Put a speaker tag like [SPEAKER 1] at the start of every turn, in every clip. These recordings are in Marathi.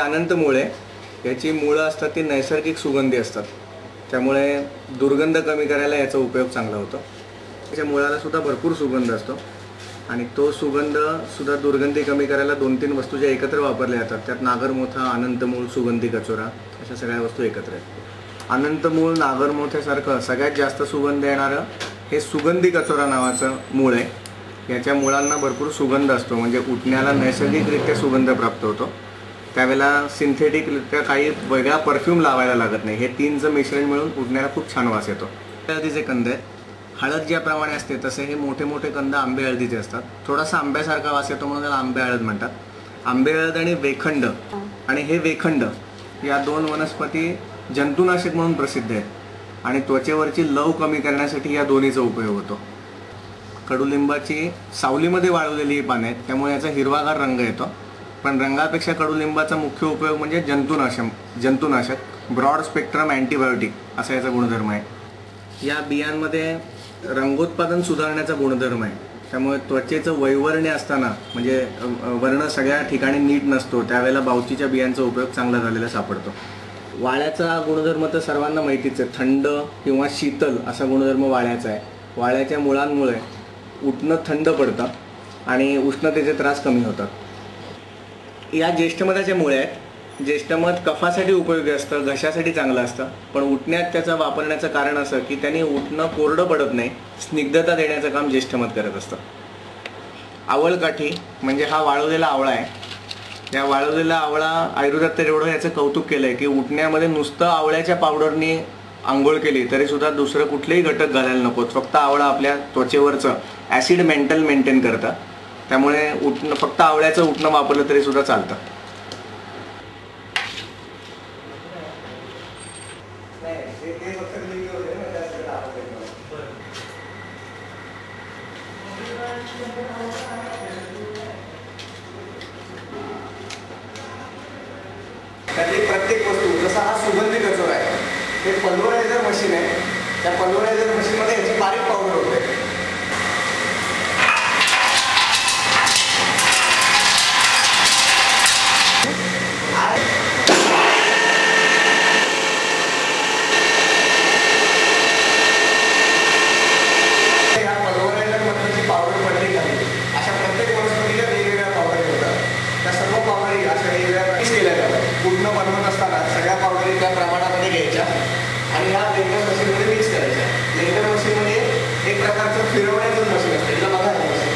[SPEAKER 1] अनंत मुळे याची मुळं असतात ती नैसर्गिक सुगंधी असतात. त्यामुळे दुर्गंध कमी करायला याचा उपयोग चांगला होतो. त्याच्या मुळाला सुद्धा भरपूर सुगंध असतो. आणि तो सुगंध सुद्धा दुर्गंधी कमी करायला दोन तीन वस्तू ज्या एकत्र वापरल्या जातात. त्यात नागरमोथा अनंतमूळ सुगंधी कचोरा अशा सगळ्या वस्तू एकत्र आहेत. अनंतमूळ नागरमोथ्यासारखं सगळ्यात जास्त सुगंध येणारं हे सुगंधी कचोरा नावाचं मूळ आहे. याच्या मुळांना भरपूर सुगंध असतो. म्हणजे उठण्याला नैसर्गिकरित्या सुगंध प्राप्त होतो. त्यावेळेला सिंथेटिकरित्या काही वेगळा परफ्यूम लावायला लागत नाही. हे तीनचं मिश्रण मिळून उडण्याला खूप छान वास येतो. हळदीचे कंद हळद ज्याप्रमाणे असते तसे हे मोठे मोठे कंद आंबे हळदीचे असतात. थोडासा आंब्यासारखा वास येतो म्हणून त्याला आंबे हळद म्हणतात. आंबे हळद आणि वेखंड आणि हे वेखंड या दोन वनस्पती जंतुनाशक म्हणून प्रसिद्ध आहेत. आणि त्वचेवरची लव कमी करण्यासाठी या दोन्हीचा उपयोग होतो. कडुलिंबाची सावलीमध्ये वाळवलेली ही पानं आहेत. त्यामुळे याचा हिरवागार रंग येतो. पण रंगापेक्षा कडुलिंबाचा मुख्य उपयोग म्हणजे जंतुनाशक जंतुनाशक ब्रॉड स्पेक्ट्रम अँटीबायोटिक असा याचा गुणधर्म आहे. या बियांमध्ये रंगोत्पादन सुधारण्याचा गुणधर्म आहे. त्यामुळे त्वचेचं वैवर्ण्य असताना म्हणजे वर्ण सगळ्या ठिकाणी नीट नसतो त्यावेळेला बावचीच्या बियांचा उपयोग चांगला झालेला सापडतो. वाळ्याचा गुणधर्म तर सर्वांना माहितीच आहे. थंड किंवा शीतल असा गुणधर्म वाळ्याचा आहे. वाळ्याच्या मुळांमुळे उठणं थंड पडतं आणि उष्णतेचे त्रास कमी होतात. या ज्येष्ठमधाच्या मुळे आहेत. ज्येष्ठमध कफासाठी उपयोगी असतं घशासाठी चांगलं असतं. पण उठण्यात त्याचा वापरण्याचं कारण असं की त्यांनी उठणं कोरडं पडत नाही स्निग्धता देण्याचं काम ज्येष्ठमध करत असतं. आवळकाठी म्हणजे हा वाळवलेला आवळा आहे. या वाळवलेला आवळा आयुर्वेदात तर एवढं याचं कौतुक केलं आहे की उठण्यामध्ये नुसतं आवळ्याच्या पावडरनी आंघोळ केली तरी सुद्धा दुसरं कुठलेही घटक घालायला नकोत फक्त आवळा आपल्या त्वचेवरचं ॲसिड मेंटल मेंटेन करतं. त्यामुळे उठणं फक्त आवळ्याचं उठणं वापरलं तरी सुद्धा चालतं. त्यातली प्रत्येक वस्तू जसा हा सुगंधी कचोरा आहे हे पल्वरायझर मशीन आहे. त्या पल्वरायझर मशीनमध्ये याची बारीक पावडर होते ह्या पल्वरायझरमधनं जी पावडर पडली नाही अशा प्रत्येक वनस्पतीच्या वेगवेगळ्या पावडरी होतात त्या सर्व पावडरी अशा वेगवेगळ्या मिक्स केल्या जातात पूर्ण बनवत असताना सगळ्या पावडरी त्या प्रमाणामध्ये घ्यायच्या आणि ह्या ब्लेंडर मशीनमध्ये मिक्स करायच्या ब्लेंडर मशीनमध्ये एक प्रकारचं फिरवण्याचं मशीन असतं तिला बघा हे मशीन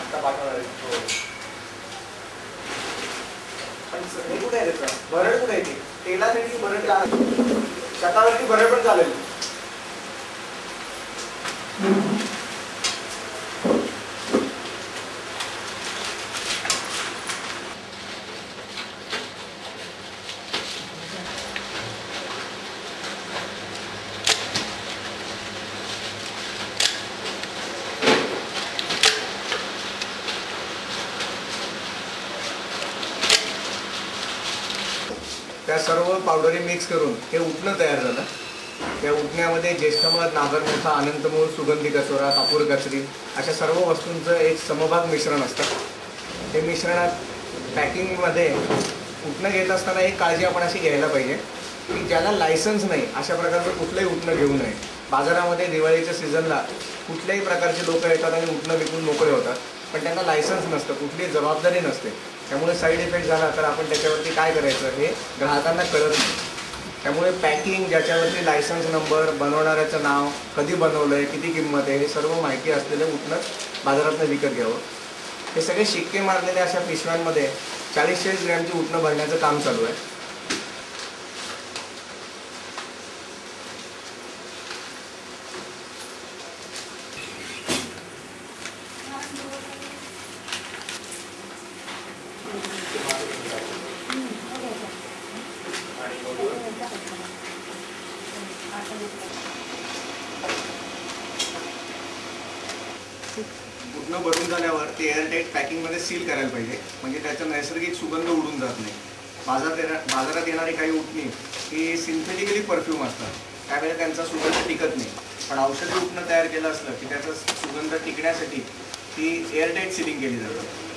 [SPEAKER 1] आता पाठवणार आहे. हो. पण स- हे कुठे आहे त्याचं? भरड कुठे आहे ते? तेलासाठी भरड शतावरती भरड पण चालेल. त्या सर्व पावडरी मिक्स करून हे उठणं तयार झालं. त्या उठण्यामध्ये ज्येष्ठमध नागरमोथा अनंतमूळ सुगंधी कचोरा कापूर कचरी अशा सर्व वस्तूंचं एक समभाग मिश्रण असतं. हे मिश्रणात पॅकिंगमध्ये उठणं घेत असताना एक काळजी आपण अशी घ्यायला पाहिजे की ज्याला लायसन्स नाही अशा प्रकारचं कुठलंही उठणं घेऊ नये. बाजारामध्ये दिवाळीच्या सीझनला कुठल्याही प्रकारचे लोक येतात आणि उठणं विकून मोकळे होतात पण त्यांना लायसन्स नसतं कुठलीही जबाबदारी नसते. त्यामुळे साईड इफेक्ट झाला तर आपण त्याच्यावरती काय करायचं हे ग्राहकांना कळत नाही. त्यामुळे पॅकिंग ज्याच्यावरती लायसन्स नंबर बनवणाऱ्याचं नाव कधी बनवलं आहे किती किंमत आहे हे सर्व माहिती असलेलं उठणं बाजारातनं विकत घ्यावं. हे सगळे शिक्के मारलेल्या अशा पिशव्यांमध्ये चाळीस चाळीस ग्रॅमची उठणं भरण्याचं काम चालू आहे. पूर्ण भरून झाल्यावर ते एअरटाईट पॅकिंगमध्ये सील करायला पाहिजे. म्हणजे त्याचा नैसर्गिक सुगंध उडून जात नाही. बाजारात येणार बाजारात येणारी काही उठणी ही सिंथेटिकली परफ्यूम असतात. त्यावेळेला त्यांचा सुगंध टिकत नाही. पण औषधी उठणं तयार केलं असलं की त्याचा सुगंध टिकण्यासाठी ती एअरटाईट सिलिंग केली जातात